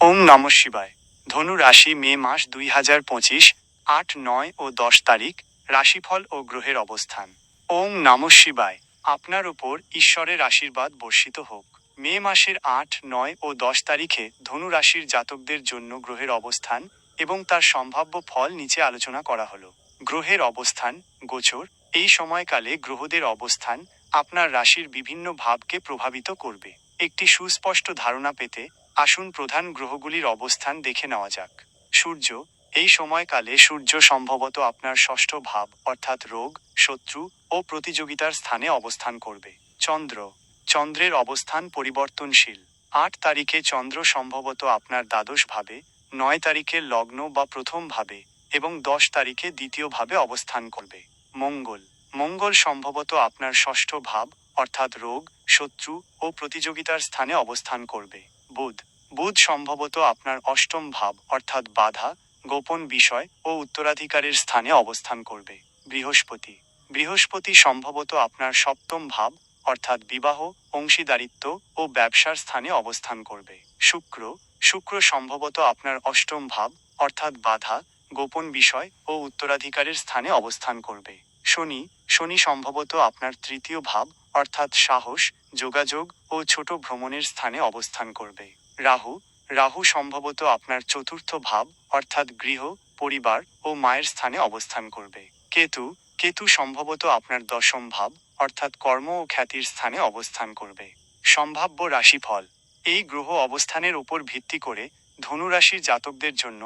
ওম নম শিবায়। ধনু রাশি মে মাস দুই হাজার পঁচিশ, আট, নয় ও দশ তারিখ, রাশিফল ও গ্রহের অবস্থান। ওম নম শিবায়। আপনার উপর ঈশ্বরের আশীর্বাদ বর্ষিত হোক। মে মাসের আট, নয় ও দশ তারিখে ধনু রাশির জাতকদের জন্য গ্রহের অবস্থান এবং তার সম্ভাব্য ফল নিচে আলোচনা করা হলো। গ্রহের অবস্থান, গোচর, এই সময়কালে গ্রহদের অবস্থান আপনার রাশির বিভিন্ন ভাবকে প্রভাবিত করবে। একটি সুস্পষ্ট ধারণা পেতে আসুন প্রধান গ্রহগুলির অবস্থান দেখে নেওয়া যাক। সূর্য, এই সময়কালে সূর্য সম্ভবত আপনার ষষ্ঠ ভাব, অর্থাৎ রোগ, শত্রু ও প্রতিযোগিতার স্থানে অবস্থান করবে। চন্দ্র, চন্দ্রের অবস্থান পরিবর্তনশীল। আট তারিখে চন্দ্র সম্ভবত আপনার দ্বাদশ ভাবে, নয় তারিখে লগ্ন বা প্রথম ভাবে এবং দশ তারিখে দ্বিতীয় ভাবে অবস্থান করবে। মঙ্গল মঙ্গল সম্ভবত আপনার ষষ্ঠ ভাব, অর্থাৎ রোগ, শত্রু ও প্রতিযোগিতার স্থানে অবস্থান করবে। বুধ বুধ সম্ভবত আপনার অষ্টম ভাব, অর্থাৎ বাধা, গোপন বিষয় ও উত্তরাধিকারের স্থানে অবস্থান করবে। বৃহস্পতি। বৃহস্পতি সম্ভবত আপনার সপ্তম ভাব, অর্থাৎ বিবাহ, অংশীদারিত্ব ও ব্যবসার স্থানে অবস্থান করবে। শুক্র। শুক্র সম্ভবত আপনার অষ্টম ভাব, অর্থাৎ বাধা, গোপন বিষয় ও উত্তরাধিকারের স্থানে অবস্থান করবে। শনি। শনি সম্ভবত আপনার তৃতীয় ভাব, অর্থাৎ সাহস, যোগাযোগ ও ছোট ভ্রমণের স্থানে অবস্থান করবে। রাহু রাহু সম্ভবত আপনার চতুর্থ ভাব, অর্থাৎ গৃহ, পরিবার ও মায়ের স্থানে অবস্থান করবে। কেতু কেতু সম্ভবত আপনার দশম ভাব, অর্থাৎ কর্ম ও খ্যাতির স্থানে অবস্থান করবে। সম্ভাব্য রাশিফল, এই গ্রহ অবস্থানের উপর ভিত্তি করে ধনু রাশির জাতকদের জন্য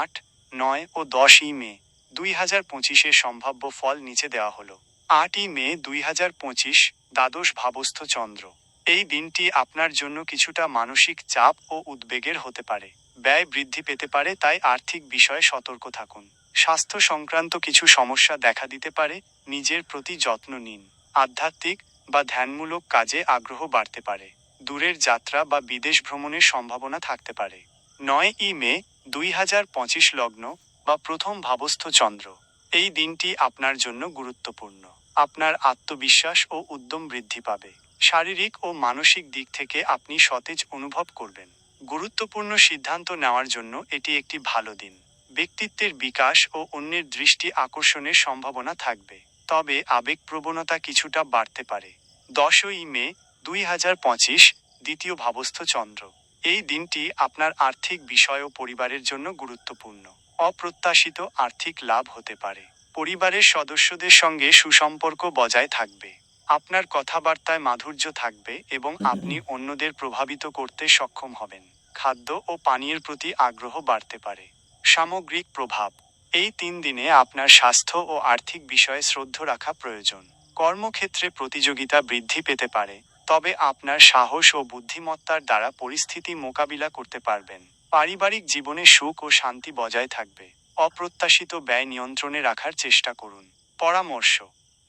আট, নয় ও দশই মে দুই হাজার পঁচিশে সম্ভাব্য ফল নিচে দেওয়া হলো। আটই মে দুই হাজার পঁচিশ, দ্বাদশ ভাবস্থ চন্দ্র। এই দিনটি আপনার জন্য কিছুটা মানসিক চাপ ও উদ্বেগের হতে পারে। ব্যয় বৃদ্ধি পেতে পারে, তাই আর্থিক বিষয়ে সতর্ক থাকুন। স্বাস্থ্য সংক্রান্ত কিছু সমস্যা দেখা দিতে পারে, নিজের প্রতি যত্ন নিন। আধ্যাত্মিক বা ধ্যানমূলক কাজে আগ্রহ বাড়তে পারে। দূরের যাত্রা বা বিদেশ ভ্রমণের সম্ভাবনা থাকতে পারে। নয় ই মে, দুই হাজার পঁচিশ লগ্ন বা প্রথম ভাবস্থ চন্দ্র। এই দিনটি আপনার জন্য গুরুত্বপূর্ণ। আপনার আত্মবিশ্বাস ও উদ্যম বৃদ্ধি পাবে। শারীরিক ও মানসিক দিক থেকে আপনি সতেজ অনুভব করবেন। গুরুত্বপূর্ণ সিদ্ধান্ত নেওয়ার জন্য এটি একটি ভালো দিন। ব্যক্তিত্বের বিকাশ ও অন্যের দৃষ্টি আকর্ষণের সম্ভাবনা থাকবে। তবে আবেগ প্রবণতা কিছুটা বাড়তে পারে। দশই মে, দুই হাজার পঁচিশ, দ্বিতীয় ভাবস্থ চন্দ্র। এই দিনটি আপনার আর্থিক বিষয় ও পরিবারের জন্য গুরুত্বপূর্ণ। অপ্রত্যাশিত আর্থিক লাভ হতে পারে। পরিবারের সদস্যদের সঙ্গে সুসম্পর্ক বজায় থাকবে। আপনার কথাবার্তায় মাধুর্য থাকবে এবং আপনি অন্যদের প্রভাবিত করতে সক্ষম হবেন। খাদ্য ও পানীয়ের প্রতি আগ্রহ বাড়তে পারে। সামগ্রিক প্রভাব। এই তিন দিনে আপনার স্বাস্থ্য ও আর্থিক বিষয়ে শ্রদ্ধ রাখা প্রয়োজন। কর্মক্ষেত্রে প্রতিযোগিতা বৃদ্ধি পেতে পারে তবে আপনার সাহস ও বুদ্ধিমত্তার দ্বারা পরিস্থিতি মোকাবিলা করতে পারবেন। পারিবারিক জীবনে সুখ ও শান্তি বজায় থাকবে। অপ্রত্যাশিত ব্যয় নিয়ন্ত্রণে রাখার চেষ্টা করুন। পরামর্শ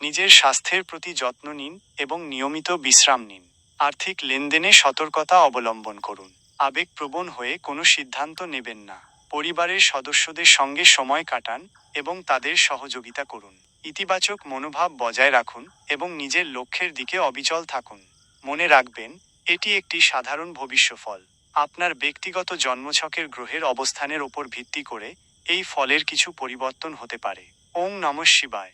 নিজের স্বাস্থ্যের প্রতি যত্ন নিন এবং নিয়মিত বিশ্রাম নিন। আর্থিক লেনদেনে সতর্কতা অবলম্বন করুন। আবেগপ্রবণ হয়ে কোনো সিদ্ধান্ত নেবেন না। পরিবারের সদস্যদের সঙ্গে সময় কাটান এবং তাদের সহযোগিতা করুন। ইতিবাচক মনোভাব বজায় রাখুন এবং নিজের লক্ষ্যের দিকে অবিচল থাকুন। মনে রাখবেন, এটি একটি সাধারণ ভবিষ্যফল। আপনার ব্যক্তিগত জন্মছকের গ্রহের অবস্থানের ওপর ভিত্তি করে এই ফলের কিছু পরিবর্তন হতে পারে। ওং নমঃ শিবায়।